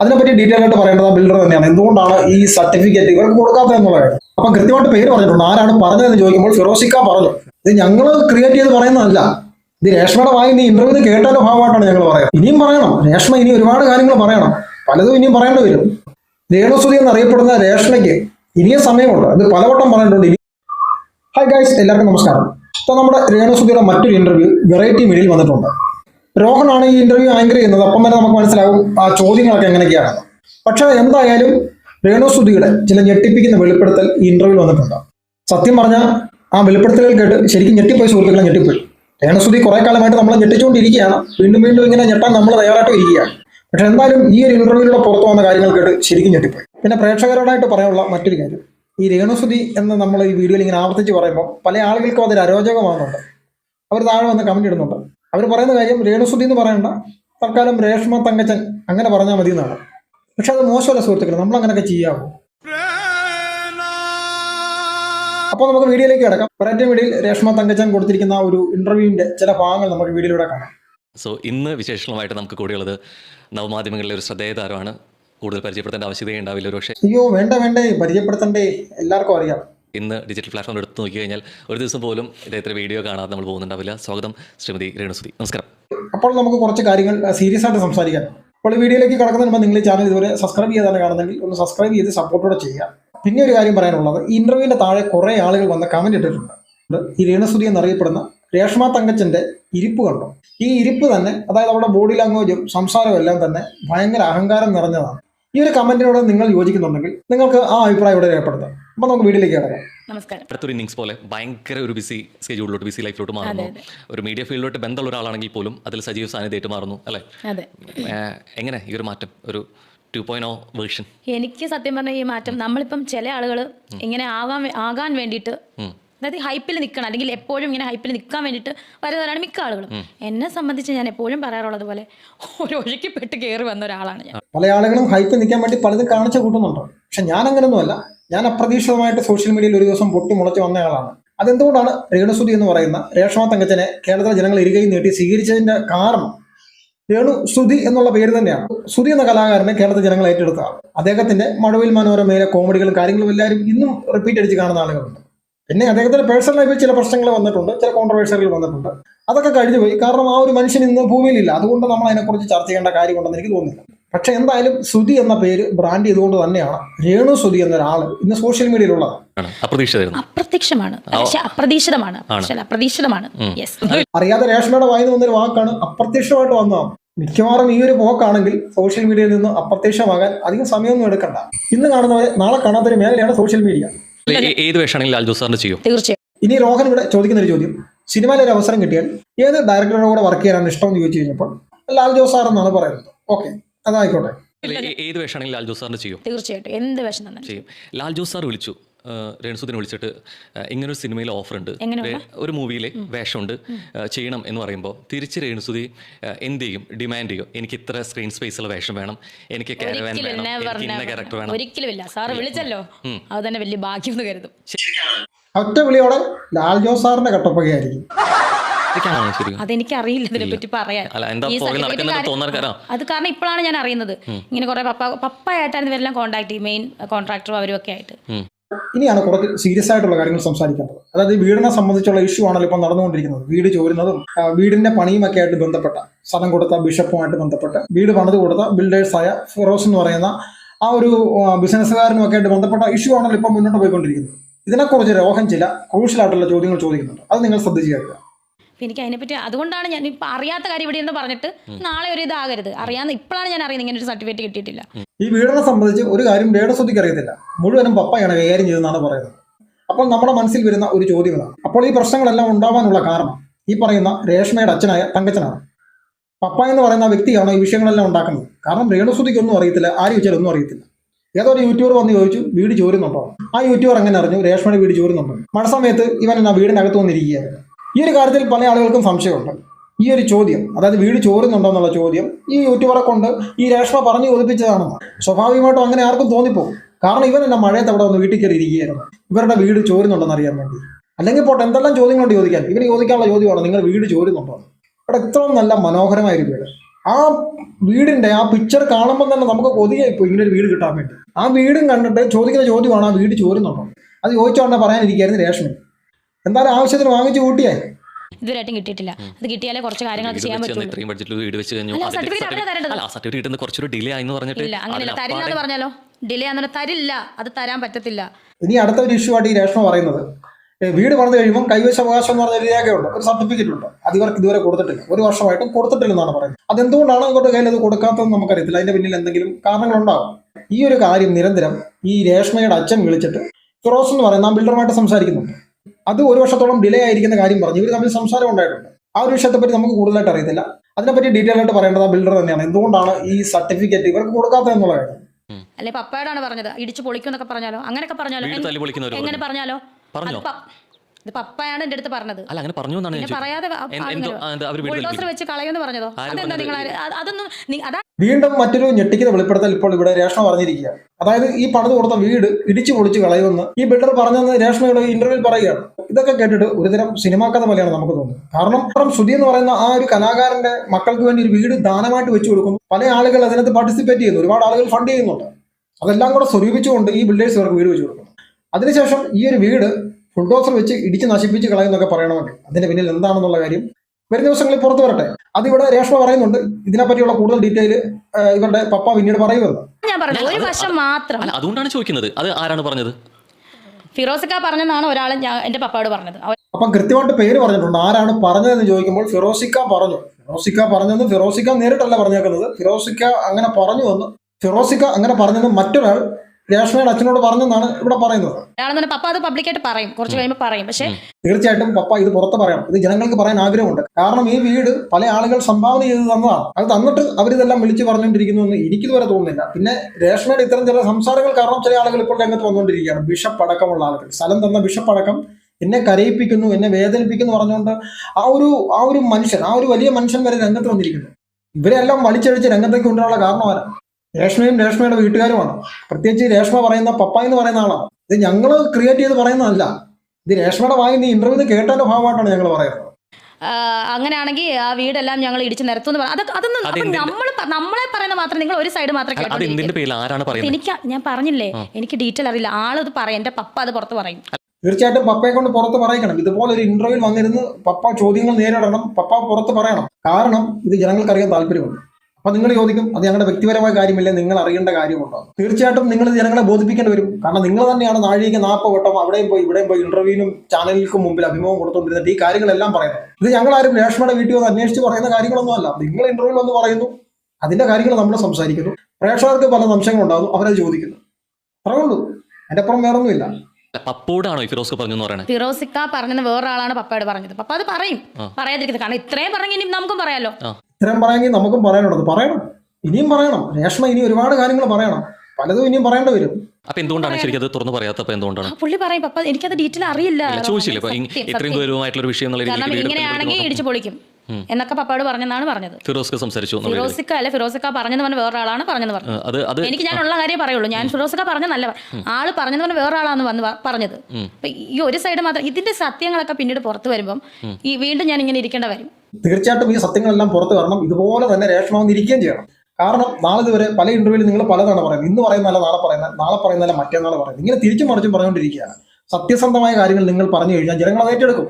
അതിനെപ്പറ്റി ഡീറ്റെയിൽ ആയിട്ട് പറയേണ്ടത് ബിൽഡർ തന്നെയാണ്. എന്തുകൊണ്ടാണ് ഈ സർട്ടിഫിക്കറ്റ് ഇവർക്ക് കൊടുക്കാത്തത് എന്നുള്ള അപ്പം കൃത്യമായിട്ട് പേര് പറഞ്ഞിട്ടുണ്ട്. ആരാണ് പറഞ്ഞതെന്ന് ചോദിക്കുമ്പോൾ ഫിറോസിക്ക പറഞ്ഞു. ഇത് ഞങ്ങൾ ക്രിയേറ്റ് ചെയ്ത് പറയുന്നതല്ല. ഇത് രേഷ്മയുടെ വായി നീ ഇന്റർവ്യൂ കേട്ടതിന്റെ ഭാഗമായിട്ടാണ് ഞങ്ങൾ പറയുന്നത്. ഇനിയും പറയണം. രേഷ്മ ഇനി ഒരുപാട് കാര്യങ്ങൾ പറയണം. പലതും ഇനിയും പറയേണ്ടി വരും. രേണുസുതി എന്നറിയപ്പെടുന്ന രേഷ്മയ്ക്ക് ഇനിയും സമയമുണ്ട്. അത് പലവട്ടം പറഞ്ഞിട്ടുണ്ട്. ഇനി ഹായ് ഗൈസ് എല്ലാവർക്കും നമസ്കാരം. ഇപ്പൊ നമ്മുടെ രേണുസുതിയുടെ മറ്റൊരു ഇന്റർവ്യൂ വെറൈറ്റി മീഡിയയിൽ വന്നിട്ടുണ്ട്. രോഹനാണ് ഈ ഇന്റർവ്യൂ ആങ്കർ ചെയ്യുന്നത്. അപ്പം തന്നെ നമുക്ക് മനസ്സിലാകും ആ ചോദ്യങ്ങളൊക്കെ എങ്ങനെയൊക്കെയാണെന്ന് പക്ഷെ എന്തായാലും രേണുസുതിയുടെ ചില ഞെട്ടിപ്പിക്കുന്ന വെളിപ്പെടുത്തൽ ഈ ഇന്റർവ്യൂവിൽ വന്നിട്ടുണ്ട്. സത്യം പറഞ്ഞാൽ ആ വെളിപ്പെടുത്തലുകൾ കേട്ട് ശരിക്കും ഞെട്ടിപ്പോയി സുഹൃത്തുക്കളെ ഞെട്ടിപ്പോയി. രേണുസുതി കുറെ കാലമായിട്ട് നമ്മളെ ഞെട്ടിച്ചുകൊണ്ടിരിക്കുകയാണ്. വീണ്ടും വീണ്ടും ഇങ്ങനെ ഞെട്ടാൻ നമ്മൾ തയ്യാറായിട്ട് ഇരിക്കുകയാണ്. പക്ഷെ എന്തായാലും ഈ ഒരു ഇന്റർവ്യൂവിലൂടെ പുറത്തു വന്ന കാര്യങ്ങൾ കേട്ട് ശരിക്കും ഞെട്ടിപ്പോയി. പിന്നെ പ്രേക്ഷകരോടായിട്ട് പറയാനുള്ള മറ്റൊരു കാര്യം. ഈ രേണുസുതി എന്ന് നമ്മൾ ഈ വീഡിയോയിൽ ഇങ്ങനെ ആവർത്തിച്ച് പറയുമ്പോൾ പല ആളുകൾക്കും അതൊരു അരോചകമാകുന്നുണ്ട്. അവർ താഴെ വന്ന് കമന്റ് ഇടുന്നുണ്ട്. അവർ പറയുന്ന കാര്യം രേണുസുതി എന്ന് പറയണ്ട. തൽക്കാലം രേഷ്മ തങ്കച്ചൻ അങ്ങനെ പറഞ്ഞാൽ മതി എന്നാണ്. പക്ഷെ അത് മോശമല്ല സുഹൃത്തുക്കൾ നമ്മൾ അങ്ങനെയൊക്കെ ചെയ്യാമോ അപ്പോൾ നമുക്ക് വീഡിയോയിലേക്ക് കിടക്കാം. ഒരൊറ്റ വീഡിയോയിൽ രേഷ്മ തങ്കച്ചൻ കൊടുത്തിരിക്കുന്ന ഒരു ഇന്റർവ്യൂവിന്റെ ചില ഭാഗങ്ങൾ നമുക്ക് വീഡിയോയിലൂടെ കാണാം. സോ ഇന്ന് വിശേഷങ്ങളുമായിട്ട് നമുക്ക് കൂടിയുള്ളത് നവമാധ്യമങ്ങളിലെ ഒരു ശ്രദ്ധേയ താരമാണ് കൂടുതൽ പരിചയപ്പെടുത്തേണ്ട ആവശ്യതയുണ്ടാവില്ല ഒരു പക്ഷേ അയ്യോ വേണ്ട വേണ്ടേ. പരിചയപ്പെടുത്തണ്ടേ. എല്ലാവർക്കും അറിയാം. ഇന്ന് ഡിജിറ്റൽ പ്ലാറ്റ്ഫോം എടുത്ത് നോക്കി കഴിഞ്ഞാൽ ഒരു ദിവസം പോലും ഇദ്ദേഹത്തിന്റെ വീഡിയോ കാണാതെ നമ്മൾ പോകുന്നുണ്ടാവില്ല. സ്വാഗതം ശ്രീമതി രേണുസുതി. നമസ്കാരം. അപ്പോൾ നമുക്ക് കുറച്ച് കാര്യങ്ങൾ സീരിയസ് ആയിട്ട് സംസാരിക്കാം. അപ്പോൾ ഈ വീഡിയോയിലേക്ക് കടക്കുന്നതിന് നിങ്ങൾ ഈ ചാനൽ ഇതുവരെ സബ്സ്ക്രൈബ് ചെയ്താണ് കാണുന്നെങ്കിൽ ഒന്ന് സബ്സ്ക്രൈബ് ചെയ്ത് സപ്പോർട്ടോടെ ചെയ്യുക. പിന്നെ ഒരു കാര്യം പറയാനുള്ളത് ഇന്റർവ്യൂവിന്റെ താഴെ കുറേ ആളുകൾ വന്ന് കമന്റ് ഇട്ടിട്ടുണ്ട്. ഈ രേണുസുതി എന്നറിയപ്പെടുന്ന രേഷ്മ തങ്കച്ചന്റെ ഇരിപ്പ് കണ്ടോ. ഈ ഇരിപ്പ് തന്നെ അതായത് അവരുടെ ബോഡി ലാംഗ്വേജും സംസാരവും എല്ലാം തന്നെ ഭയങ്കര അഹങ്കാരം നിറഞ്ഞതാണ്. ഈ ഒരു കമന്റിനോട് നിങ്ങൾ യോജിക്കുന്നുണ്ടെങ്കിൽ നിങ്ങൾക്ക് ആ അഭിപ്രായം ഇവിടെ രേഖപ്പെടുത്താം. അപ്പോൾ നമുക്ക് വീട്ടിലേക്ക് ഇറങ്ങാം നമസ്കാരം. അടുത്തൊരു ഇന്നിങ്സ് പോലെ ഭയങ്കര ഒരു ബിസി സ്കെഡ്യൂളിലോട്ട് ബിസി ലൈഫിലോട്ട് മാറുന്നു. ഒരു മീഡിയ ഫീൽഡിലോട്ട് ബന്ധമുള്ള ഒരാളാണെങ്കിൽ പോലും അതിൽ സജീവ സാന്നിധ്യമായിട്ട് മാറുന്നു അല്ലേ? അതെ. എങ്ങനെ ഈ ഒരു മാറ്റം ഒരു വേർഷൻ എനിക്ക് സത്യം പറഞ്ഞ ഈ മാറ്റം നമ്മളിപ്പം ചില ആളുകൾ ഇങ്ങനെ ആകാൻ വേണ്ടിട്ട് ആകാൻ വേണ്ടിയിട്ട് അതായത് ഹൈപ്പിൽ നിൽക്കണം അല്ലെങ്കിൽ എപ്പോഴും ഇങ്ങനെ ഹൈപ്പിൽ നിൽക്കാൻ വേണ്ടിയിട്ട് വരുന്നവരാണ് മിക്ക ആളുകളും. എന്നെ സംബന്ധിച്ച് ഞാൻ എപ്പോഴും പറയാറുള്ളത് പോലെ ഒരു ഒഴുക്കിപ്പെട്ട് കയറി വന്ന ഒരാളാണ് ഞാൻ. പല ആളുകളും ഹൈപ്പ് നിൽക്കാൻ വേണ്ടി പലതും കാണിച്ചു കൂട്ടുന്നുണ്ടോ. പക്ഷെ ഞാൻ അങ്ങനെയൊന്നുമല്ല ഞാൻ അപ്രതീക്ഷിതമായിട്ട് സോഷ്യൽ മീഡിയയിൽ ഒരു ദിവസം പൊട്ടി മുളച്ച് വന്ന ആളാണ്. അതെന്തുകൊണ്ടാണ് രേണുസുതി എന്ന് പറയുന്ന രേഷ്മ തങ്കച്ചനെ കേരളത്തിലെ ജനങ്ങൾ ഇരുകയും നീട്ടി സ്വീകരിച്ചതിന്റെ കാരണം രേണു സുധി എന്നുള്ള പേര് തന്നെയാണ്. സുധി എന്ന കലാകാരനെ കേരളത്തിലെ ജനങ്ങൾ ഏറ്റെടുത്ത ആൾ അദ്ദേഹത്തിന്റെ മഴവിൽ മനോരമയിലെ കോമഡികളും കാര്യങ്ങളും എല്ലാവരും ഇന്നും റിപ്പീറ്റ് അടിച്ച് കാണുന്ന ആളുകളുണ്ട്. പിന്നെ അദ്ദേഹത്തിന്റെ പേഴ്സണൽ ലൈഫിൽ ചില പ്രശ്നങ്ങൾ വന്നിട്ടുണ്ട് ചില കോൺട്രവേഴ്സികൾ വന്നിട്ടുണ്ട്. അതൊക്കെ കഴിഞ്ഞുപോയി. കാരണം ആ ഒരു മനുഷ്യൻ ഇന്ന് ഭൂമിയിലില്ല അതുകൊണ്ട് നമ്മൾ അതിനെക്കുറിച്ച് ചർച്ച ചെയ്യേണ്ട കാര്യമുണ്ടെന്ന് എനിക്ക് തോന്നുന്നില്ല. പക്ഷെ എന്തായാലും സുധി എന്ന പേര് ബ്രാൻഡ് ചെയ്തുകൊണ്ട് തന്നെയാണ്. രേണു സുധി എന്നൊരാൾ ഇന്ന് സോഷ്യൽ മീഡിയയിലുള്ളതാണ് അപ്രത്യക്ഷമാണ്. അപ്രതീക്ഷിതമാണ്. അപ്രതീക്ഷിതമാണ്. യെസ് അറിയാതെ രേഷ്മയുടെ വായിന്ന് വന്നൊരു വാക്കാണ് അപ്രത്യക്ഷമായിട്ട് വന്നതാണ്. മിക്കവാറും ഈ ഒരു പോക്കാണെങ്കിൽ സോഷ്യൽ മീഡിയയിൽ നിന്ന് അപ്രത്യക്ഷമാകാൻ അധികം സമയമൊന്നും എടുക്കണ്ട. ഇന്ന് കാണുന്നവരെ നാളെ കാണാത്തൊരു മേഖലയാണ് സോഷ്യൽ മീഡിയ ഏത് വേഷമാണെങ്കിലും ലാൽ ചെയ്യും. തീർച്ചയായും. ഇനി രോഹൻ ഇവിടെ ചോദിക്കുന്ന ഒരു ചോദ്യം. സിനിമയിൽ ഒരു അവസരം കിട്ടിയാൽ ഏത് ഡയറക്ടറുടെ കൂടെ വർക്ക് ചെയ്യാനാണ് ഇഷ്ടം എന്ന് ചോദിച്ചു കഴിഞ്ഞപ്പോൾ ലാൽ ജോസ് സാർ എന്നാണ് പറയുന്നത്. ഓക്കെ അതായിക്കോട്ടെ. ഏത് വേഷമാണെങ്കിലും ലാൽ ജോസ് സാറിന് ചെയ്യും. തീർച്ചയായിട്ടും. എന്ത് വേഷം ചെയ്യും. ലാൽ ജോസ് സാർ വിളിച്ചു. രേണുസുദിനെ വിളിച്ചിട്ട് ഇങ്ങനൊരു സിനിമയിൽ ഓഫർ ഉണ്ട്? ഒരു മൂവിയിലെ വേഷമുണ്ട്. ചെയ്യണം എന്ന് പറയുമ്പോൾ തിരിച്ച് രേണുസുതി ആ, എന്ത് ചെയ്യും? ഡിമാൻഡ് ചെയ്യും. എനിക്ക് ഇത്ര സ്ക്രീൻ സ്പേസുള്ള വേഷം വേണം. എനിക്ക് കാരവാൻ വേണം. എനിക്ക് ഇന്ന. ക്യാരക്ടർ വേണം. ഒരിക്കലുമില്ല. സാർ വിളിച്ചല്ലോ. അത് തന്നെ വലിയ ഭാഗ്യം എന്ന് കരുതും. ഒറ്റ വിളിയോടെ ലാൽ ജോസ് സാറിന്റെ കട്ടപ്പകയായിരിക്കും. ഇതൊക്കെയാണോ ശരി അതെനിക്ക് അറിയില്ല ഇതിനെ പറ്റി പറയാൻ. എന്താ ഈ കാര്യം- അത് കാരണം ഇപ്പോഴാണ് ഞാൻ അറിയുന്നത്. ഇങ്ങനെ കുറെ പപ്പ പപ്പയായിട്ടാണ് ഇവരെല്ലാം കോൺടാക്ട് ചെയ്യും മെയിൻ കോൺട്രാക്ടറും അവരും ഒക്കെ ആയിട്ട്. ഇനിയാണ് കുറച്ച് സീരിയസ് ആയിട്ടുള്ള കാര്യങ്ങൾ സംസാരിക്കേണ്ടത് അതായത് ഈ വീടിനെ സംബന്ധിച്ചുള്ള ഇഷ്യൂ ആണല്ലോ ഇപ്പം നടന്നുകൊണ്ടിരിക്കുന്നത്. വീട് ചോരുന്നതും ആ, വീടിന്റെ പണിയുമൊക്കെ ആയിട്ട് ബന്ധപ്പെട്ട സ്ഥലം കൊടുത്ത ബിഷപ്പുമായിട്ട് ബന്ധപ്പെട്ട് വീട് പണിത് കൊടുത്ത ബിൽഡേഴ്സ് ആയ ഫിറോസ് എന്ന് പറയുന്ന ആ ഒരു ആ, ബിസിനസ്സുകാരനും ഒക്കെ ആയിട്ട് ബന്ധപ്പെട്ട ഇഷ്യൂ ആണല്ലോ ഇപ്പം മുന്നോട്ട് പോയിക്കൊണ്ടിരിക്കുന്നത്. ഇതിനെക്കുറിച്ച് രോഹൻ ചില ക്രൂഷ്യൽ ആയിട്ടുള്ള ചോദ്യങ്ങൾ ചോദിക്കുന്നുണ്ട്. അത് നിങ്ങൾ ശ്രദ്ധിച്ചു കേൾക്കുക. അപ്പൊ എനിക്ക് അതിനെപ്പറ്റി അതുകൊണ്ടാണ് ഞാൻ ഇപ്പം അറിയാത്ത കാര്യം ഇവിടെ എന്ന് പറഞ്ഞിട്ട് നാളെ ഒരു ഇതാകരുത്. അറിയാവുന്ന ഇപ്പോഴാണ് ഞാൻ അറിയുന്നത് ഇങ്ങനെ ഒരു സർട്ടിഫിക്കറ്റ് കിട്ടിയിട്ടില്ല. ഈ വീടിനെ സംബന്ധിച്ച് ഒരു കാര്യം രേണസുദ്ധിക്ക് അറിയത്തില്ല. മുഴുവനും പപ്പയാണ് കൈകാര്യം ചെയ്തതെന്നാണ് പറയുന്നത്. അപ്പോൾ നമ്മുടെ മനസ്സിൽ വരുന്ന ഒരു ചോദ്യം ഇതാണ് അപ്പോൾ ഈ പ്രശ്നങ്ങളെല്ലാം ഉണ്ടാവാനുള്ള കാരണം ഈ പറയുന്ന രേഷ്മയുടെ അച്ഛനായ തങ്കച്ചനാണ്. പപ്പ എന്ന് പറയുന്ന വ്യക്തിയാണോ ഈ വിഷയങ്ങളെല്ലാം ഉണ്ടാക്കുന്നത്? കാരണം രേണുസുതിക്ക് ഒന്നും അറിയത്തില്ല ആര് ചോദിച്ചാൽ ഒന്നും അറിയത്തില്ല. ഏതോ ഒരു യൂട്യൂബർ വന്ന് ചോദിച്ചു വീട് ചോരുന്നുണ്ടോ? ആ യൂട്യൂബർ അങ്ങനെ അറിഞ്ഞു? രേഷ്മയുടെ വീട് ചോരുന്നുണ്ടോ? മഴ സമയത്ത് ഇവൻ എന്നാ വീടിനകത്ത് വന്നിരിക്കുകയായിരുന്നു. ഈ ഒരു കാര്യത്തിൽ പല ആളുകൾക്കും സംശയമുണ്ട്. ഈ ഒരു ചോദ്യം അതായത് വീട് ചോരുന്നുണ്ടോ എന്നുള്ള ചോദ്യം ഈ യൂട്യൂബറെ കൊണ്ട് ഈ രേഷ്മ പറഞ്ഞു ചോദിപ്പിച്ചതാണെന്ന് സ്വാഭാവികമായിട്ടും അങ്ങനെ ആർക്കും തോന്നിപ്പോകും. കാരണം ഇവൻ എന്നെ മഴയത്ത് അവിടെ വന്ന് വീട്ടിൽ കയറി ഇരിക്കുകയായിരുന്നു. ഇവരുടെ വീട് ചോരുന്നുണ്ടെന്ന് അറിയാൻ വേണ്ടി. അല്ലെങ്കിൽ പോട്ടെ എന്തെല്ലാം ചോദ്യങ്ങളുണ്ട് ചോദിക്കാൻ? ഇവന് ചോദിക്കാനുള്ള ചോദ്യമാണ് നിങ്ങൾ വീട് ചോരുന്നുണ്ടോ? ഇവിടെ ഇത്രയും നല്ല മനോഹരമായ ഒരു വീട്. ആ വീടിന്റെ ആ പിക്ചർ കാണുമ്പോൾ തന്നെ നമുക്ക് കൊതിയായി പോയി ഇങ്ങനെ ഒരു വീട് കിട്ടാൻ വേണ്ടി. ആ വീടും കണ്ടിട്ട് ചോദിക്കുന്ന ചോദ്യമാണ് ആ വീട് ചോരുന്നുണ്ടോ? അത് ചോദിച്ചോണ്ടാ പറയാനിരിക്കായിരുന്നു രേഷ്മി. എന്തായാലും ആവശ്യത്തിന് വാങ്ങിച്ചു കൂട്ടിയേ. ഇതുവരെയായിട്ടും കിട്ടിയിട്ടില്ല. അത് കിട്ടിയാലേ കുറച്ച് കാര്യങ്ങളൊക്കെ വീട് ചെയ്യാൻ പറ്റുള്ളൂ. ഇത്രയും ബഡ്ജറ്റിൽ വീട് വെച്ച് കഴിഞ്ഞു. സർട്ടിഫിക്കറ്റ് കിട്ടുന്ന കുറച്ചൊരു ഡിലേ ആയെന്ന് പറഞ്ഞിട്ട് അങ്ങനെയല്ല. തരില്ല എന്ന് പറഞ്ഞാലോ? ഡിലേ ആണെന്ന് തരില്ല. അത് തരാൻ പറ്റത്തില്ല. ഇനി അടുത്ത ഒരു ഇഷ്യൂ ആയിട്ട് ഈ രേഷ്മ പറയുന്നത്. വീട് പണിത് കഴിയുമ്പോൾ കൈവശാവകാശം എന്ന് പറഞ്ഞ ഒരു രേഖയുണ്ട് ഒരു സർട്ടിഫിക്കറ്റ് ഉണ്ട്. അത് ഇവർക്ക് ഇതുവരെ കൊടുത്തിട്ടില്ല. ഒരു വർഷമായിട്ടും കൊടുത്തിട്ടില്ലെന്നാണ് പറയുന്നത്. അതെന്തുകൊണ്ടാണ് ഇവരുടെ കയ്യിൽ അത് കൊടുക്കാത്തതെന്ന് നമുക്കറിയത്തില്ല. അതിന്റെ പിന്നിൽ എന്തെങ്കിലും കാരണങ്ങളുണ്ടാകും ഈ ഒരു കാര്യം നിരന്തരം ഈ രേഷ്മയുടെ അച്ഛൻ വിളിച്ചിട്ട് ക്രോസ് എന്ന് പറയുന്ന ആ ബിൽഡറുമായിട്ട് സംസാരിക്കുന്നുണ്ട്. അത് ഒരു വർഷത്തോളം ഡിലേ ആയിരിക്കുന്ന കാര്യം പറഞ്ഞു. ഇവർ തമ്മിൽ സംസാരം ഉണ്ടായിട്ടുണ്ട്. ആ ഒരു വിഷയത്തെപ്പറ്റി നമുക്ക് കൂടുതലായിട്ട് അറിയത്തില്ല. അതിനെപ്പറ്റി ഡീറ്റെയിൽ ആയിട്ട് പറയേണ്ടത് ആ ബിൽഡർ തന്നെയാണ്. എന്തുകൊണ്ടാണ് ഈ സർട്ടിഫിക്കറ്റ് ഇവർക്ക് കൊടുക്കാത്തത് എന്നുള്ള കാര്യം? അല്ലെ പപ്പയോടാണ് പറഞ്ഞത്. ഇടിച്ചു പൊളിക്കും എന്നൊക്കെ പറഞ്ഞാലോ? അങ്ങനെയൊക്കെ പറഞ്ഞാലോ? എങ്ങനെ പറഞ്ഞാലോ? ഇത് പപ്പയാണ് എന്റെ അടുത്ത് പറഞ്ഞത്. അല്ല അങ്ങനെ പറഞ്ഞു എന്നാണ് ഞാൻ പറയാതെ ബുൾഡോസർ വെച്ച് കളയുമെന്ന് പറഞ്ഞതോ? അതെന്താ നിങ്ങൾ അതൊന്നും അതാ വീണ്ടും മറ്റൊരു ഞെട്ടിക്കുന്ന വെളിപ്പെടുത്തൽ ഇപ്പോൾ ഇവിടെ രേഷ്മ പറഞ്ഞിരിക്കുക അതായത് ഈ പണിത് കൊടുത്ത വീട് ഇടിച്ചു പൊളിച്ച് കളയുമെന്ന് ഈ ബിൽഡർ പറഞ്ഞെന്ന് രേഷ്മയുടെ ഇന്റർവ്യൂവിൽ പറയുകയാണ്. ഇതൊക്കെ കേട്ടിട്ട് ഒരുതരം സിനിമാ കഥ പോലെയാണ് നമുക്ക് തോന്നുന്നത്. കാരണം ഇപ്പം സുധി എന്ന് പറയുന്ന ആ ഒരു കലാകാരന്റെ മക്കൾക്ക് വേണ്ടി ഒരു വീട് ദാനമായിട്ട് വെച്ചു കൊടുക്കുന്നു. പല ആളുകൾ അതിനകത്ത് പാർട്ടിസിപ്പേറ്റ് ചെയ്യുന്നു. ഒരുപാട് ആളുകൾ ഫണ്ട് ചെയ്യുന്നുണ്ട്. അതെല്ലാം കൂടെ സ്വരൂപിച്ചുകൊണ്ട് ഈ ബിൽഡേഴ്സ് ഇവർക്ക് വീട് വെച്ചു കൊടുക്കുന്നു. അതിനുശേഷം ഈ ഒരു വീട് ബുൾഡോസർ വെച്ച് ഇടിച്ച് നശിപ്പിച്ച് കളയുന്നൊക്കെ പറയണമെങ്കിൽ. അതിന്റെ പിന്നിൽ എന്താണെന്നുള്ള കാര്യം വരും ദിവസങ്ങളിൽ പുറത്തു വരട്ടെ. അതിവിടെ രേഷ്മ പറയുന്നുണ്ട്. ഇതിനെപ്പറ്റിയുള്ള കൂടുതൽ ഡീറ്റെയിൽ ഇവരുടെ പപ്പ പിന്നീട് പറയുമെന്ന്. ഞാൻ പറഞ്ഞു ഒരു വശം മാത്രം. അല്ല അതുകൊണ്ടാണ് ചോദിക്കുന്നത്. അത് ആരാണ് പറഞ്ഞത്? ഫിറോസക്ക പറഞ്ഞെന്നാണ് ഒരാൾ ഞാൻ എന്റെ പപ്പയോട് പറഞ്ഞത്. അപ്പൊ അപ്പം കൃത്യമായിട്ട് പേര് പറഞ്ഞിട്ടുണ്ട്. ആരാണ് പറഞ്ഞതെന്ന് ചോദിക്കുമ്പോൾ ഫിറോസിക്ക പറഞ്ഞു. ഫിറോസിക്ക പറഞ്ഞെന്ന് ഫിറോസിക്ക നേരിട്ടല്ല പറഞ്ഞേക്കുന്നത്. ഫിറോസിക്ക അങ്ങനെ പറഞ്ഞു എന്ന് ഫിറോസിക്ക അങ്ങനെ പറഞ്ഞെന്ന് മറ്റൊരാൾ രേഷ്മയുടെ അച്ഛനോട് പറഞ്ഞെന്നാണ് ഇവിടെ പറയുന്നത്. പപ്പ അത് പബ്ലിക്കായിട്ട് പറയും. കുറച്ച് കഴിയുമ്പോൾ പറയും. പക്ഷേ തീർച്ചയായിട്ടും പപ്പ ഇത് പുറത്ത് പറയാം. ഇത് ജനങ്ങൾക്ക് പറയാൻ ആഗ്രഹമുണ്ട്. കാരണം ഈ വീട് പല ആളുകൾ സംഭാവന ചെയ്ത് തന്നതാണ്. അത് തന്നിട്ട് അവരിതെല്ലാം വിളിച്ചു പറഞ്ഞുകൊണ്ടിരിക്കുന്നു എന്ന് എനിക്കിതുവരെ തോന്നുന്നില്ല. പിന്നെ രേഷ്മയുടെ ഇത്തരം ചില സംസാരങ്ങൾ കാരണം ചില ആളുകൾ ഇപ്പോൾ രംഗത്ത് വന്നുകൊണ്ടിരിക്കുകയാണ്. ബിഷപ്പ് അടക്കമുള്ള ആളുകൾ. സ്ഥലം തന്ന ബിഷപ്പ് അടക്കം എന്നെ കരയിപ്പിക്കുന്നു എന്നെ വേദനിപ്പിക്കുന്നു പറഞ്ഞുകൊണ്ട് ആ ഒരു ആ ഒരു മനുഷ്യൻ ആ ഒരു വലിയ മനുഷ്യൻ വരെ രംഗത്ത് വന്നിരിക്കുന്നു. ഇവരെല്ലാം വലിച്ചഴിച്ച് രംഗത്തേക്ക് കൊണ്ടുവരാനുള്ള കാരണം ആരാണ് രേഷ്മയും രേഷ്മയുടെ വീട്ടുകാരുമാണ് പ്രത്യേകിച്ച് രേഷ്മ പറയുന്ന പപ്പ എന്ന് പറയുന്ന ആളാണ്. ഇത് ഞങ്ങൾ ക്രിയേറ്റ് ചെയ്ത് പറയുന്നതല്ല. ഇത് രേഷ്മയുടെ വായി നീ ഇന്റർവ്യൂ കേട്ടതിന്റെ ഭാഗമായിട്ടാണ് ഞങ്ങൾ പറയുന്നത്. അങ്ങനെയാണെങ്കിൽ ആ വീടെല്ലാം ഞങ്ങൾ ഇടിച്ചു നിരത്തുന്നു പറഞ്ഞു അതൊക്കെ അതൊന്നും നമ്മൾ നമ്മളെ പറയുന്ന മാത്രം നിങ്ങൾ ഒരു സൈഡ് മാത്രം കേട്ടോ എനിക്ക് ഞാൻ പറഞ്ഞില്ലേ എനിക്ക് ഡീറ്റെയിൽ അറിയില്ല. ആളത് പറയും എന്റെ പപ്പ അത് പുറത്ത് പറയും. തീർച്ചയായിട്ടും പപ്പയെ കൊണ്ട് പുറത്ത് പറയിക്കണം. ഇതുപോലെ ഒരു ഇന്റർവ്യൂ വന്നിരുന്ന് പപ്പ ചോദ്യങ്ങൾ നേരിടണം പപ്പ പുറത്ത് പറയണം. കാരണം ഇത് ജനങ്ങൾക്ക് അറിയാൻ താല്പര്യമുണ്ട്. അപ്പൊ നിങ്ങൾ ചോദിക്കും അത് ഞങ്ങളുടെ വ്യക്തിപരമായ കാര്യമില്ലേ? നിങ്ങൾ അറിയേണ്ട കാര്യമുണ്ടോ? തീർച്ചയായിട്ടും നിങ്ങൾ ജനങ്ങളെ ബോധിപ്പിക്കേണ്ടി വരും. കാരണം നിങ്ങൾ തന്നെയാണ് നാഴിക നാപ്പ് വട്ടം അവിടെയും പോയി ഇവിടെയും പോയി ഇന്റർവ്യൂവിനും ചാനലുകൾക്കും മുമ്പിൽ അഭിമുഖം കൊടുത്തുകൊണ്ടിരുന്നിട്ട് ഈ കാര്യങ്ങളെല്ലാം പറയുന്നത്. ഇത് ഞങ്ങൾ ആരും രേഷ്മയുടെ വീട്ടിൽ വന്ന് അന്വേഷിച്ച് പറയുന്ന കാര്യങ്ങളൊന്നും അല്ല. നിങ്ങൾ ഇന്റർവ്യൂവിൽ വന്ന് പറയുന്നു. അതിന്റെ കാര്യങ്ങൾ നമ്മൾ സംസാരിക്കുന്നു. പ്രേക്ഷകർക്ക് പല സംശയങ്ങളുണ്ടാകുന്നു അവരത് ചോദിക്കുന്നു. അത്രേ ഉള്ളൂ. അതിന്റെ അപ്പുറം വേറൊന്നുമില്ല ഒന്നുമില്ല പപ്പോടാണോ ഫിറോസ് ഫിറോസ്ക്ക് പറഞ്ഞു പറയണത് ഫിറോസിക്ക പറഞ്ഞത് വേറൊരാളാണ് പപ്പയോട് പറഞ്ഞത്. പപ്പ അത് പറയും. പറയാതിരിക്കുന്നത് കാരണം ഇത്രയും പറഞ്ഞ ഇനി നമുക്കും പറയാലോ. ഇത്തരം പറയാമെങ്കിൽ നമുക്കും പറയാനുള്ളത്. പറയണം. ഇനിയും പറയണം. രേഷ്മ ഇനി ഒരുപാട് കാര്യങ്ങൾ പറയണം. പലതും ഇനിയും പറയേണ്ടി വരും. അപ്പൊ എന്തുകൊണ്ടാണ് ശരിക്കും അത് തുറന്നു പറയാത്തപ്പോ എന്തുകൊണ്ടാണ്? പുള്ളി പറയും പപ്പ എനിക്കത് ഡീറ്റെയിൽ അറിയില്ല. ചോദിച്ചില്ല. ഇത്രയും ഗൗരവമായിട്ടുള്ള ഒരു വിഷയം ഇങ്ങനെയാണെങ്കിൽ ഇടിച്ചു പൊളിക്കും. എന്നൊക്കെ പപ്പയോട് പറഞ്ഞെന്നാണ് പറഞ്ഞത്. ഫിറോസ്ക സംസാരിച്ചു. ഫിറോസിക്ക അല്ലെ ഫിറോസിക്ക പറഞ്ഞത് പറഞ്ഞ വേറൊരാളാണ് പറഞ്ഞത്. പറഞ്ഞത് എനിക്ക് ഞാൻ ഉള്ള കാര്യം പറയുള്ളൂ. ഞാൻ ഫിറോസിക്ക പറഞ്ഞ നല്ല ആൾ പറഞ്ഞത് പറഞ്ഞ വേറൊരാളാന്ന് വന്ന് പറഞ്ഞത്. അപ്പൊ ഈ ഒരു സൈഡ് മാത്രം ഇതിന്റെ സത്യങ്ങളൊക്കെ പിന്നീട് പുറത്തു വരുമ്പം ഈ വീണ്ടും ഞാൻ ഇങ്ങനെ ഇരിക്കേണ്ട വരും. തീർച്ചയായിട്ടും ഈ സത്യങ്ങളെല്ലാം പുറത്തു വരണം. ഇതുപോലെ തന്നെ വന്നിരിക്കുകയും ചെയ്യണം. കാരണം നാളെ ഇതുവരെ പല ഇന്റർവ്യൂവിൽ നിങ്ങൾ പലതാണ് പറയുന്നത്. ഇന്ന് പറയുന്നതല്ല നാളെ പറയുന്നത് നാളെ പറയുന്നതല്ല മറ്റന്നാൾ പറയുന്നത്. ഇങ്ങനെ തിരിച്ചും മറിച്ചും പറഞ്ഞുകൊണ്ടിരിക്കുകയാണ്. സത്യസന്ധമായ കാര്യങ്ങൾ നിങ്ങൾ പറഞ്ഞു കഴിഞ്ഞാൽ ജനങ്ങൾ ഏറ്റെടുക്കും.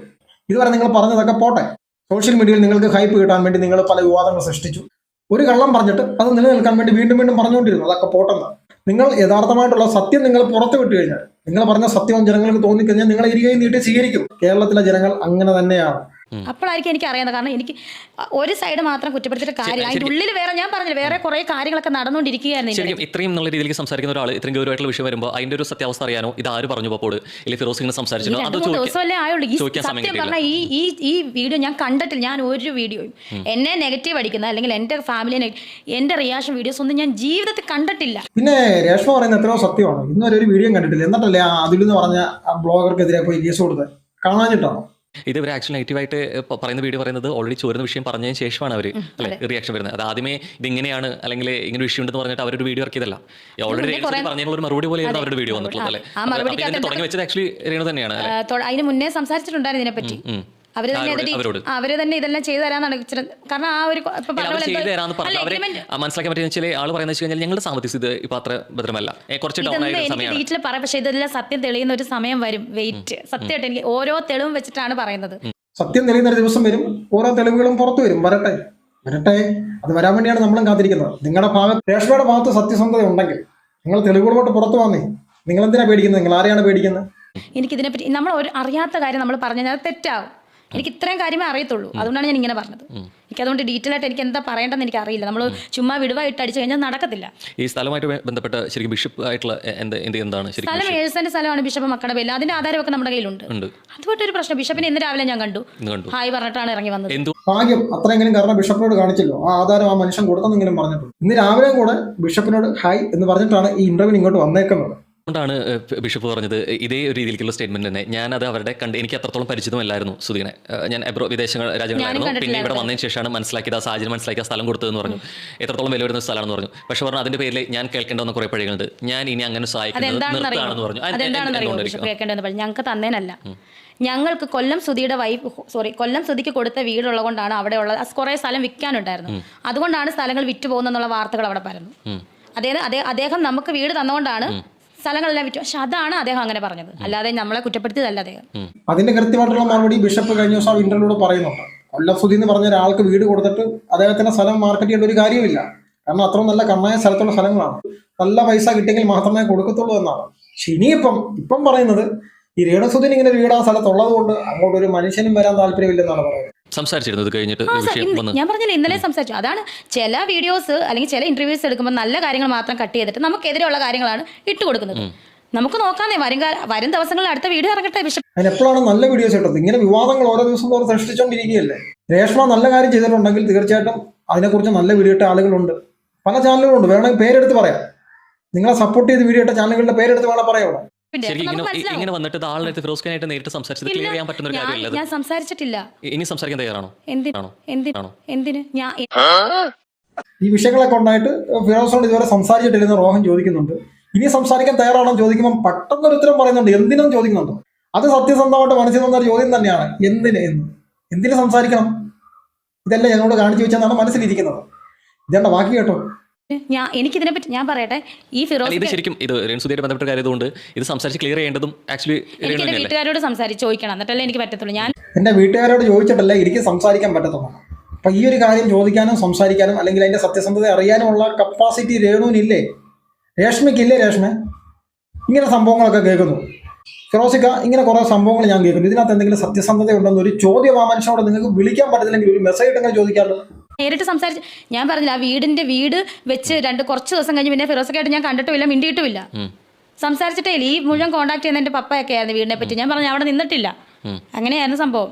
ഇതുവരെ നിങ്ങൾ പറഞ്ഞതൊക്കെ പോട്ടെ. സോഷ്യൽ മീഡിയയിൽ നിങ്ങൾക്ക് ഹൈപ്പ് കിട്ടാൻ വേണ്ടി നിങ്ങൾ പല വിവാദങ്ങൾ സൃഷ്ടിച്ചു. ഒരു കള്ളം പറഞ്ഞിട്ട് അത് നിലനിൽക്കാൻ വേണ്ടി വീണ്ടും വീണ്ടും പറഞ്ഞുകൊണ്ടിരുന്നു. അതൊക്കെ പോട്ടെന്ന്. നിങ്ങൾ യഥാർത്ഥമായിട്ടുള്ള സത്യം നിങ്ങൾ പുറത്തു വിട്ടു കഴിഞ്ഞാൽ നിങ്ങൾ പറഞ്ഞ സത്യം ജനങ്ങൾക്ക് തോന്നിക്കഴിഞ്ഞാൽ നിങ്ങൾ ഇരികയും നീട്ടി സ്വീകരിക്കും. കേരളത്തിലെ ജനങ്ങൾ അങ്ങനെ തന്നെയാണ്. അപ്പോഴായിരിക്കും എനിക്ക് അറിയാവുന്നത് കാരണം എനിക്ക് ഒരു സൈഡ് മാത്രം കുറ്റപ്പെടുത്തിയിട്ട് കാര്യം അതിന്റെ ഉള്ളിൽ വേറെ ഞാൻ പറഞ്ഞില്ല വേറെ കുറെ കാര്യങ്ങളൊക്കെ നടന്നുകൊണ്ടിരിക്കുകയായിരുന്നു ഇത്രയും നല്ല രീതിയിൽ സംസാരിക്കുന്ന ഒരാൾ ഇത്രയും ഗൗരവമായിട്ടുള്ള വിഷയം വരുമ്പോൾ അതിന്റെ ഒരു സത്യാവസ്ഥ അറിയാനോ? ഇത് ആര് പറഞ്ഞു പോപ്പോട് ഇല്ലെങ്കിൽ ഫിറോസ് ഇങ്ങനെ ഈ സംസാരിച്ചോ രണ്ട് അത് ദിവസമല്ലേ ആയുള്ളൂ. ഈ സത്യം. പറഞ്ഞാൽ ഈ ഈ ഈ വീഡിയോ ഞാൻ കണ്ടിട്ടില്ല. ഞാൻ ഒരു വീഡിയോയും എന്നെ നെഗറ്റീവ് അടിക്കുന്ന അല്ലെങ്കിൽ എന്റെ ഫാമിലിയെ എന്റെ റിയാക്ഷൻ വീഡിയോസ് ഒന്നും ഞാൻ ജീവിതത്തിൽ കണ്ടിട്ടില്ല. പിന്നെ രേഷ്മ പറയുന്ന എത്രയോ സത്യമാണ്. ഇന്നുവരെ ഒരു വീഡിയോ കണ്ടിട്ടില്ല. എന്നിട്ടല്ലേ അതിൽ നിന്ന് പറഞ്ഞ ആ ബ്ലോഗർക്കെതിരെ പോയി കേസ് കൊടുത്തത്? കാണാഞ്ഞിട്ടാണോ? ഇത് ഇവർ ആക്ഷൻ നെഗറ്റീവായിട്ട് ആയിട്ട് പറയുന്ന വീഡിയോ പറയുന്നത് ഓൾറെഡി ചോരുന്ന വിഷയം പറഞ്ഞതിന് ശേഷമാണ് അവർ അല്ലെ? റിയാക്ഷൻ വരുന്നത്. അത് ആദ്യമേ ഇത് ഇങ്ങനെയാണ് അല്ലെങ്കിൽ ഇങ്ങനെ വിഷയം ഉണ്ടെന്ന് പറഞ്ഞിട്ട് അവരൊരു വീഡിയോ ഇറക്കിയതല്ല. ഓൾറെഡി പറഞ്ഞിട്ടുള്ള പറഞ്ഞതിനുള്ള ഒരു മറുപടി പോലെയായിരുന്നു അവരുടെ വീഡിയോ വന്നിട്ടുള്ളത് അല്ലേ? തുടങ്ങി വെച്ചത് ആക്ച്വലി രേണു തന്നെയാണ് അതിന് മുന്നേ സംസാരിച്ചിട്ടുണ്ടായിരുന്നു ഇതിനെപ്പറ്റി. അവർ തന്നെ? ആ, അവർ തന്നെ ഇതെല്ലാം ചെയ്തു തരാന്നാണ് കാരണം ആ ഒരു മനസ്സിലാക്കാൻ പറ്റിയ ആൾ പറയുന്നത് കഴിഞ്ഞാൽ ഞങ്ങളുടെ സാമ്പത്തിക സ്ഥിതി ഇപ്പൊ അത്ര ഭദ്രമല്ല. കുറച്ച് ഡീറ്റെയിൽ പറയാം പക്ഷെ ഇതെല്ലാം സത്യം തെളിയുന്ന ഒരു സമയം വരും. വെയിറ്റ് സത്യമായിട്ട് എനിക്ക് ഓരോ തെളിവും വെച്ചിട്ടാണ് പറയുന്നത്. സത്യം തെളിയുന്ന ഒരു ദിവസം വരും. ഓരോ തെളിവുകളും പുറത്തു വരും. വരട്ടെ. വരട്ടെ. അത് വരാൻ വേണ്ടിയാണ് നമ്മളും കാത്തിരിക്കുന്നത്. നിങ്ങളുടെ ഭാഗത്ത് രേഷ്മയുടെ ഭാഗത്ത് സത്യസന്ധത ഉണ്ടെങ്കിൽ നിങ്ങൾ തെളിവുകളോട്ട് പുറത്തു വന്നേ. നിങ്ങൾ എന്തിനാ പേടിക്കുന്നത്? നിങ്ങൾ ആരെയാണ് പേടിക്കുന്നത്? എനിക്ക് ഇതിനെപ്പറ്റി നമ്മൾ ഒരു അറിയാത്ത കാര്യം നമ്മൾ പറഞ്ഞു കഴിഞ്ഞാൽ തെറ്റാവും. എനിക്ക് ഇത്രയും കാര്യമേ അറിയത്തുള്ളൂ. അതുകൊണ്ടാണ് ഞാൻ ഇങ്ങനെ പറഞ്ഞത്. എനിക്ക് അതുകൊണ്ട് ഡീറ്റെയിൽ ആയിട്ട് എനിക്ക് എന്താ പറയേണ്ടതെന്ന് എനിക്ക് അറിയില്ല നമ്മൾ ചുമ്മാ വിടുവായിട്ട് അടിച്ചു കഴിഞ്ഞാൽ നടക്കത്തില്ല. ഈ സ്ഥലമായിട്ട് ബന്ധപ്പെട്ട ശരിക്കും ബിഷപ്പ് ആയിട്ടുള്ള എ- എന്ത് എന്ത് എന്താണ് ശരിക്കും സ്ഥലം ഏഴ്സന്റെ സ്ഥലമാണ് ബിഷപ്പ് മക്കളുടെ പേരിൽ അതിന്റെ ആധാരമൊക്കെ നമ്മുടെ കയ്യിലുണ്ട്. ഉണ്ട്. അതുമായിട്ട് ഒരു പ്രശ്നം. ബിഷപ്പിനെ ഇന്ന് രാവിലെ ഞാൻ കണ്ടു. ഇന്ന് കണ്ടു. ഹായ് പറഞ്ഞിട്ടാണ് ഇറങ്ങി വന്നത്. എന്തു? ഭാഗ്യം. അത്രയെങ്കിലും കാരണം ബിഷപ്പിനോട് കാണിച്ചല്ലോ. ആ ആധാരം ആ മനുഷ്യൻ കൊടുത്തെന്നെങ്കിലും പറഞ്ഞിട്ടുണ്ട്. ഇന്ന് രാവിലെ കൂടെ ബിഷപ്പിനോട് ഹായ് എന്ന് പറഞ്ഞിട്ടാണ് ഈ ഇന്റർവ്യൂ ഇങ്ങോട്ട് വന്നേക്കുന്നത്. കൊണ്ടാണ് ബിഷപ്പ് പറഞ്ഞത് ഇതേ ഒരു രീതിയിലുള്ള സ്റ്റേറ്റ്മെന്റ് തന്നെ. ഞാൻ അത് അവരുടെ കണ്ട് എനിക്ക് അത്രത്തോളം പരിചിതമല്ലായിരുന്നു സുധീനെ. ഞാൻ എബ്രോ വിദേശ രാജ്യങ്ങളായിരുന്നു. പിന്നെ ഇവിടെ വന്നതിന് ശേഷമാണ് മനസ്സിലാക്കിയത് ആ സാഹചര്യം മനസ്സിലാക്കിയ സ്ഥലം കൊടുത്തതെന്ന് പറഞ്ഞു. എത്രത്തോളം വില വരുന്ന സ്ഥലമാണെന്ന് പറഞ്ഞു. പക്ഷെ പറഞ്ഞു അതിന്റെ പേരിൽ ഞാൻ കേൾക്കേണ്ട കുറെ പഴികളുണ്ട്. ഞാൻ ഇനി അങ്ങനെ സഹായിക്കുന്നത് നിർത്താണെന്ന് പറഞ്ഞു. ഞങ്ങൾക്ക് തന്നേനല്ല. ഞങ്ങൾക്ക് കൊല്ലം സുധിയുടെ വൈഫ് സോറി കൊല്ലം സുധിക്ക് കൊടുത്ത വീടുള്ളത് കൊണ്ടാണ് അവിടെ ഉള്ളത് കുറെ സ്ഥലം വിൽക്കാനുണ്ടായിരുന്നു അതുകൊണ്ടാണ് സ്ഥലങ്ങൾ വിറ്റ് പോകുന്നുള്ള വാർത്തകൾ അവിടെ പറഞ്ഞു അദ്ദേഹം- അദ്ദേഹം നമുക്ക് വീട് തന്നുകൊണ്ടാണ് സ്ഥലങ്ങളെല്ലാം വിറ്റു. പക്ഷെ അതാണ് അദ്ദേഹം അങ്ങനെ പറഞ്ഞത്. അല്ലാതെ നമ്മളെ കുറ്റപ്പെടുത്തിയതല്ല അദ്ദേഹം. അതിന്റെ കൃത്യമായിട്ടുള്ള മറുപടി ബിഷപ്പ് കഴിഞ്ഞ ദിവസം ഇന്റർവ്യൂടെ പറയുന്നുണ്ട്. കൊല്ലസുതി എന്ന് പറഞ്ഞ ഒരാൾക്ക് വീട് കൊടുത്തിട്ട് അദ്ദേഹത്തിന്റെ സ്ഥലം മാർക്കറ്റ് ചെയ്യേണ്ട ഒരു കാര്യമില്ല കാരണം അത്ര നല്ല കണ്ണായ സ്ഥലത്തുള്ള സ്ഥലങ്ങളാണ്. നല്ല പൈസ കിട്ടിയെങ്കിൽ മാത്രമേ കൊടുക്കത്തുള്ളൂ എന്നാണ്. പക്ഷെ ഇനിയിപ്പം ഇപ്പം പറയുന്നത് ഈ രേണസുദിന് ഇങ്ങനെ ഒരു വീട് ആ സ്ഥലത്തുള്ളത് കൊണ്ട് അങ്ങോട്ട് ഒരു മനുഷ്യനും വരാൻ താല്പര്യമില്ലെന്നാണ് പറയുന്നത്. സംസാരിച്ചിരുന്നു ഇത് കഴിഞ്ഞിട്ട് ഞാൻ പറഞ്ഞില്ല ഇന്നലെ സംസാരിച്ചു. അതാണ് ചില വീഡിയോസ് അല്ലെങ്കിൽ ചില ഇന്റർവ്യൂസ് എടുക്കുമ്പോൾ നല്ല കാര്യങ്ങൾ മാത്രം കട്ട് ചെയ്തിട്ട് നമുക്കെതിരെയുള്ള കാര്യങ്ങളാണ് ഇട്ട് കൊടുക്കുന്നത്. നമുക്ക് നോക്കാന്നേ വരും വരും ദിവസങ്ങളിൽ അടുത്ത വീഡിയോ ഇറങ്ങട്ടെ പക്ഷേ എപ്പോഴാണ് നല്ല വീഡിയോസ് ഇട്ടത് ഇങ്ങനെ വിവാദങ്ങൾ ഓരോ ദിവസം തോറും സൃഷ്ടിച്ചുകൊണ്ടിരിക്കുകയല്ലേ രേഷ്മ നല്ല കാര്യം ചെയ്തിട്ടുണ്ടെങ്കിൽ തീർച്ചയായിട്ടും അതിനെക്കുറിച്ച് നല്ല വീഡിയോ ഇട്ട ആളുകളുണ്ട്. പല ചാനലുകളുണ്ട് വേണമെങ്കിൽ പേരെടുത്ത് പറയാം. നിങ്ങളെ സപ്പോർട്ട് ചെയ്ത് വീഡിയോ ഇട്ട ചാനലുകളുടെ പേരെടുത്ത് വേണം പറയാം ഇങ്ങനെ വന്നിട്ട് ഇത് ആളിനടുത്ത് ഫിറോസ് നേരിട്ട് സംസാരിച്ചത് ക്ലിയർ ചെയ്യാൻ പറ്റുന്ന ഒരു കാര്യമല്ല ഞാൻ സംസാരിച്ചിട്ടില്ല. ഇനി സംസാരിക്കാൻ തയ്യാറാണോ? എന്തിനാണോ എന്തിനാണോ എന്തിന്? ഞാൻ ഈ വിഷയങ്ങളൊക്കെ ഉണ്ടായിട്ട് ഫിറോസോട് ഇതുവരെ സംസാരിച്ചിട്ടില്ലെന്ന് റോഹൻ ചോദിക്കുന്നുണ്ട്. ഇനി സംസാരിക്കാൻ തയ്യാറാണോ ചോദിക്കുമ്പോൾ ചോദിക്കുമ്പോൾ പെട്ടെന്നൊരു ഉത്തരം പറയുന്നുണ്ട്. എന്തിനും ചോദിക്കുന്നുണ്ട്. അത് സത്യസന്ധമായിട്ട് മനസ്സിൽ വന്ന ഒരു ചോദ്യം തന്നെയാണ്. എന്തിന് എന്ന്? എന്തിന് സംസാരിക്കണം? ഇതെല്ലാം ഞങ്ങളോട് കാണിച്ചു വെച്ചെന്നാണ് മനസ്സിലിരിക്കുന്നത്. ഇതേണ്ട ബാക്കി കേട്ടോ. ഞാൻ എനിക്കിതിനെ പറ്റി ഞാൻ പറയട്ടെ. ഈ ഫിറോസ് ഇത് ശരിക്കും ഇത് രേണുസുധിയായിട്ട് ബന്ധപ്പെട്ട കാര്യം ആയതുകൊണ്ട് ഇത് സംസാരിച്ച് ക്ലിയർ ചെയ്യേണ്ടതും ആക്ച്വലി എനിക്ക് എന്റെ വീട്ടുകാരോട് സംസാരിച്ച് ചോദിക്കണം. എന്നിട്ടല്ലേ എനിക്ക് പറ്റത്തുള്ളൂ. ഞാൻ എന്റെ വീട്ടുകാരോട് ചോദിച്ചിട്ടല്ലേ എനിക്ക് സംസാരിക്കാൻ പറ്റത്തുള്ളൂ. അപ്പൊ ഈ ഒരു കാര്യം ചോദിക്കാനും സംസാരിക്കാനും അല്ലെങ്കിൽ അതിന്റെ സത്യസന്ധത അറിയാനുമുള്ള കപ്പാസിറ്റി രേണുവിനില്ലേ? രേഷ്മയ്ക്കില്ലേ രേഷ്മ? ഇങ്ങനെ സംഭവങ്ങളൊക്കെ കേൾക്കുന്നു. ഫിറോസിക്ക ഇങ്ങനെ കുറെ സംഭവങ്ങൾ ഞാൻ കേൾക്കുന്നു. ഇതിനകത്ത് എന്തെങ്കിലും സത്യസന്ധത ഉണ്ടെന്ന് ഒരു ചോദ്യം ആ മനുഷ്യനോട് നിങ്ങൾക്ക് വിളിക്കാൻ പറ്റത്തില്ലെങ്കിൽ ഒരു മെസ്സേജ് ഇട്ടെങ്കിൽ ചോദിക്കാമല്ലോ നേരിട്ട് സംസാരിച്ച് ഞാൻ പറഞ്ഞില്ല ആ വീടിന്റെ വീട് വെച്ച് രണ്ട് കുറച്ച് ദിവസം കഴിഞ്ഞ് പിന്നെ ഫിറോസൊക്കെയായിട്ട് ഞാൻ കണ്ടിട്ടുമില്ല മിണ്ടിയിട്ടുമില്ല. സംസാരിച്ചിട്ടേ ഈ മുഴുവൻ കോണ്ടാക്ട് ചെയ്യുന്ന എന്റെ പപ്പയൊക്കെ ആയിരുന്നു വീടിനെ പറ്റി. ഞാൻ പറഞ്ഞു അവിടെ നിന്നിട്ടില്ല. അങ്ങനെയായിരുന്നു സംഭവം.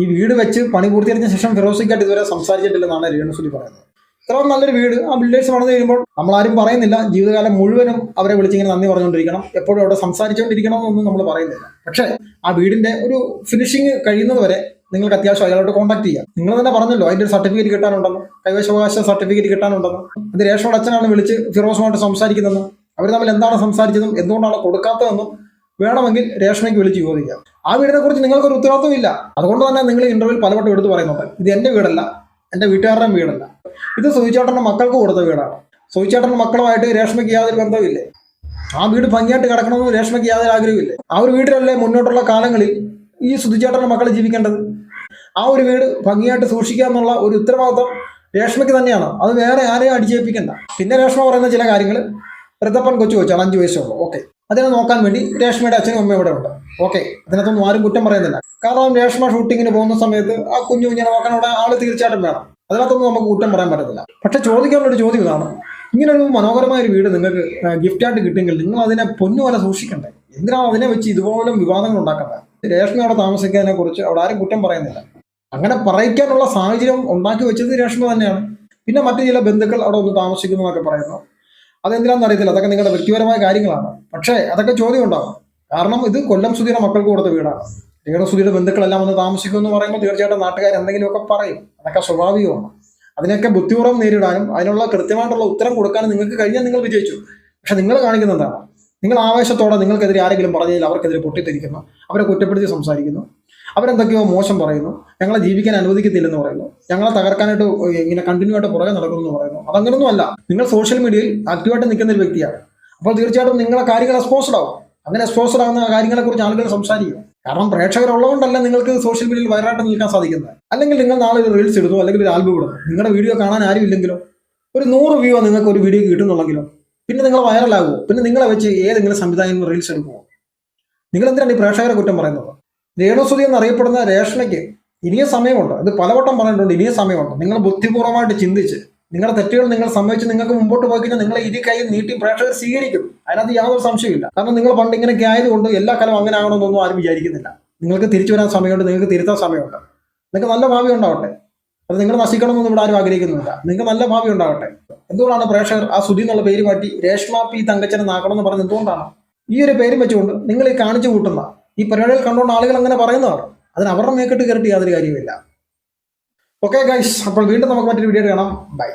ഈ വീട് വെച്ച് പണി പൂർത്തീകരിച്ച ശേഷം ഫിറോസിക്കായിട്ട് ഇതുവരെ സംസാരിച്ചിട്ടില്ലെന്നാണ് രേണുസുതി പറയുന്നത്. ഇത്ര നല്ലൊരു വീട് ആ ബിൽഡേഴ്സ് പണിത് കഴിയുമ്പോൾ നമ്മളാരും പറയുന്നില്ല. ജീവിതകാലം മുഴുവനും അവരെ വിളിച്ചിങ്ങനെ നന്ദി പറഞ്ഞുകൊണ്ടിരിക്കണം. എപ്പോഴും അവിടെ സംസാരിച്ചുകൊണ്ടിരിക്കണം എന്നൊന്നും നമ്മൾ പറയുന്നില്ല. പക്ഷേ ആ വീടിന്റെ ഒരു ഫിനിഷിങ് കഴിയുന്നത് വരെ നിങ്ങൾക്ക് അത്യാവശ്യം അയാളോട് കോൺടാക്ട് ചെയ്യാം. നിങ്ങൾ തന്നെ പറഞ്ഞല്ലോ അതിന്റെ ഒരു സർട്ടിഫിക്കറ്റ് കിട്ടാനുണ്ടെന്ന് കൈവശാവകാശ സർട്ടിഫിക്കറ്റ് കിട്ടാനുണ്ടെന്ന്. അത് രേഷയുടെ അച്ഛനാണ് വിളിച്ച് ഫിറോസുമായിട്ട് സംസാരിക്കുന്നതെന്ന് അവർ തമ്മിൽ എന്താണ് സംസാരിച്ചതും എന്തുകൊണ്ടാണ് കൊടുക്കാത്തതെന്നും വേണമെങ്കിൽ രേഷ്മയ്ക്ക് വിളിച്ച് ചോദിക്കാം. ആ വീടിനെ കുറിച്ച് നിങ്ങൾക്കൊരു ഉത്തരവാദിത്വം ഇല്ല അതുകൊണ്ട് തന്നെ നിങ്ങൾ ഇന്റർവ്യൂ പലവട്ടം എടുത്ത് പറയുന്നുണ്ട്. ഇത് എന്റെ വീടല്ല എന്റെ വീട്ടുകാരുടെ വീടല്ല. ഇത് സുയിച്ചേട്ടന്റെ മക്കൾക്ക് കൊടുത്ത വീടാണ്. സുയിച്ചേട്ടന്റെ മക്കളുമായിട്ട് രേഷ്മയ്ക്ക് യാതൊരു ബന്ധവുമില്ലേ. ആ വീട് ഭംഗിയായിട്ട് കിടക്കണമെന്ന് രേഷ്മയ്ക്ക് യാതൊരു ആഗ്രഹമില്ലേ ആ ഒരു വീട്ടിലല്ലേ മുന്നോട്ടുള്ള കാലങ്ങളിൽ ഈ സുധിച്ചേട്ടന്റെ മക്കൾ ജീവിക്കേണ്ടത്? ആ ഒരു വീട് ഭംഗിയായിട്ട് സൂക്ഷിക്കുക എന്നുള്ള ഒരു ഉത്തരവാദിത്വം രേഷ്മയ്ക്ക് തന്നെയാണ്. അത് വേറെ ആരെയും അടിച്ചേൽപ്പിക്കണ്ട. പിന്നെ രേഷ്മ പറയുന്ന ചില കാര്യങ്ങൾ വൃദ്ധപ്പൻ കൊച്ചു കൊച്ചാണ് അഞ്ചു വയസ്സുള്ളൂ ഓക്കെ അതിനെ നോക്കാൻ വേണ്ടി രേഷ്മയുടെ അച്ഛനും അമ്മയും ഇവിടെ ഉണ്ട്. ഓക്കെ അതിനകത്തൊന്നും ആരും കുറ്റം പറയുന്നില്ല. കാരണം രേഷ്മ ഷൂട്ടിങ്ങിന് പോകുന്ന സമയത്ത് ആ കുഞ്ഞു കുഞ്ഞിനെ നോക്കാൻ അവിടെ ആൾ തീർച്ചയായിട്ടും വേണം. അതിനകത്തൊന്നും നമുക്ക് കുറ്റം പറയാൻ പറ്റത്തില്ല. പക്ഷെ ചോദിക്കാനുള്ള ഒരു ചോദ്യം ഇതാണ്. ഇങ്ങനൊരു മനോഹരമായ ഒരു വീട് നിങ്ങൾക്ക് ഗിഫ്റ്റായിട്ട് കിട്ടുമെങ്കിൽ നിങ്ങൾ അതിനെ പൊന്നുപോലെ സൂക്ഷിക്കണ്ടേ? എന്തിനാണ് അതിനെ വെച്ച് ഇതുപോലും വിവാദങ്ങൾ ഉണ്ടാക്കേണ്ടത് രേഷ്മ അവിടെ കുറിച്ച് അവിടെ ആരും കുറ്റം പറയുന്നില്ല. അങ്ങനെ പറയിക്കാനുള്ള സാഹചര്യം ഉണ്ടാക്കി വെച്ചത് രേഷ്മ തന്നെയാണ്. പിന്നെ മറ്റു ചില ബന്ധുക്കൾ അവിടെ ഒന്ന് താമസിക്കുന്നു എന്നൊക്കെ പറയുന്നു. അതെന്തിനാണെന്ന് അറിയത്തില്ല. അതൊക്കെ നിങ്ങളുടെ വ്യക്തിപരമായ കാര്യങ്ങളാണ്. പക്ഷേ അതൊക്കെ ചോദ്യം ഉണ്ടാകും കാരണം ഇത് കൊല്ലം സുധിയുടെ മക്കൾക്ക് കൊടുത്ത വീടാണ്. നിങ്ങളുടെ സുധീര ബന്ധുക്കളെല്ലാം വന്ന് താമസിക്കും എന്ന് പറയുമ്പോൾ തീർച്ചയായിട്ടും നാട്ടുകാർ എന്തെങ്കിലുമൊക്കെ പറയും. അതൊക്കെ സ്വാഭാവികമാണ്. അതിനൊക്കെ ബുദ്ധിപൂർവം നേരിടാനും അതിനുള്ള കൃത്യമായിട്ടുള്ള ഉത്തരം കൊടുക്കാനും നിങ്ങൾക്ക് കഴിഞ്ഞാൽ നിങ്ങൾ വിജയിച്ചു. പക്ഷെ നിങ്ങൾ കാണിക്കുന്നത് എന്താണ്? നിങ്ങൾ ആവേശത്തോടെ നിങ്ങൾക്കെതിരെ ആരെങ്കിലും പറഞ്ഞാൽ അവർക്കെതിരെ പൊട്ടിത്തിരിക്കുന്നു അവരെ കുറ്റപ്പെടുത്തി സംസാരിക്കുന്നു. അവരെന്തൊക്കെയോ മോശം പറയുന്നു. ഞങ്ങളെ ജീവിക്കാൻ അനുവദിക്കത്തില്ലെന്ന് പറയുന്നു. ഞങ്ങളെ തകർക്കാനായിട്ട് ഇങ്ങനെ കണ്ടിന്യൂ ആയിട്ട് പുറകെ നടക്കുന്നു എന്ന് പറയുന്നു. അതങ്ങനൊന്നും അല്ല. നിങ്ങൾ സോഷ്യൽ മീഡിയയിൽ ആക്റ്റീവായിട്ട് നിൽക്കുന്ന ഒരു വ്യക്തിയാണ്. അപ്പോൾ തീർച്ചയായിട്ടും നിങ്ങളെ കാര്യങ്ങൾ എക്സ്പോസ്ഡ് ആവും. അങ്ങനെ എക്സ്പോസ്ഡ് ആകുന്ന കാര്യങ്ങളെ കുറിച്ച് ആളുകൾ സംസാരിക്കും. കാരണം പ്രേക്ഷകരുള്ളതുകൊണ്ടല്ല നിങ്ങൾക്ക് സോഷ്യൽ മീഡിയയിൽ വൈറായിട്ട് നിൽക്കാൻ സാധിക്കുന്നത്. അല്ലെങ്കിൽ നിങ്ങൾ നാളെ ഒരു റീൽസ് ഇടുന്നു അല്ലെങ്കിൽ ഒരു ആൽബം ഇടുന്നു. നിങ്ങളുടെ വീഡിയോ കാണാൻ ആരും ഇല്ലെങ്കിലോ ഒരു നൂറ് വ്യൂ നിങ്ങൾക്ക് ഒരു വീഡിയോ കിട്ടുന്നുള്ളെങ്കിലോ പിന്നെ നിങ്ങൾ വൈറലാകുമോ പിന്നെ നിങ്ങളെ വെച്ച് ഏതെങ്കിലും സംവിധായകൻ റീൽസ് എടുക്കുമോ നിങ്ങൾ എന്തിനാണ് ഈ പ്രേക്ഷകരെ കുറ്റം പറയുന്നത്? രേണുസുതി എന്നറിയപ്പെടുന്ന രേഷ്മയ്ക്ക് ഇനിയും സമയമുണ്ട്. ഇത് പലവട്ടം പറഞ്ഞിട്ടുണ്ട് ഇനിയും സമയമുണ്ട്. നിങ്ങൾ ബുദ്ധിപൂർവമായിട്ട് ചിന്തിച്ച് നിങ്ങളുടെ തെറ്റുകൾ നിങ്ങൾ സമ്മതിച്ച് നിങ്ങൾക്ക് മുമ്പോട്ട് പോയി കഴിഞ്ഞാൽ നിങ്ങളെ ഇരു കൈ നീട്ടി പ്രേക്ഷകർ സ്വീകരിക്കും. അതിനകത്ത് യാതൊരു സംശയമില്ല കാരണം നിങ്ങൾ പണ്ട് ഇങ്ങനെയൊക്കെ ആയതുകൊണ്ട് എല്ലാ കാലം അങ്ങനെ ആകണമെന്നൊന്നും ആരും വിചാരിക്കുന്നില്ല. നിങ്ങൾക്ക് തിരിച്ചു വരാൻ സമയമുണ്ട് നിങ്ങൾക്ക് തിരുത്താൻ സമയമുണ്ട്. നിങ്ങൾക്ക് നല്ല ഭാവി ഉണ്ടാവട്ടെ. അത് നിങ്ങൾ നശിക്കണമെന്നൊന്നും ഇവിടെ ആരും ആഗ്രഹിക്കുന്നില്ല നിങ്ങൾക്ക് നല്ല ഭാവി ഉണ്ടാവട്ടെ. എന്തുകൊണ്ടാണ് പ്രേക്ഷകർ ആ സുധി എന്നുള്ള പേര് മാറ്റി രേഷ്മ പി തങ്കച്ചനെ നാക്കണമെന്ന് പറഞ്ഞത്? എന്തുകൊണ്ടാണ്? ഈ ഒരു പേരും വെച്ചുകൊണ്ട് നിങ്ങൾ ഈ കാണിച്ചു കൂട്ടുന്ന ഈ പരിപാടികൾ കണ്ടുകൊണ്ട് ആളുകൾ അങ്ങനെ പറയുന്നതാണ്. അതിന് അവരുടെ മേക്കെട്ട് കയറിയിട്ട് യാതൊരു കാര്യമില്ല ഓക്കെ ഗൈസ് അപ്പോൾ വീണ്ടും നമുക്ക് മറ്റൊരു വീഡിയോ കാണാം. ബൈ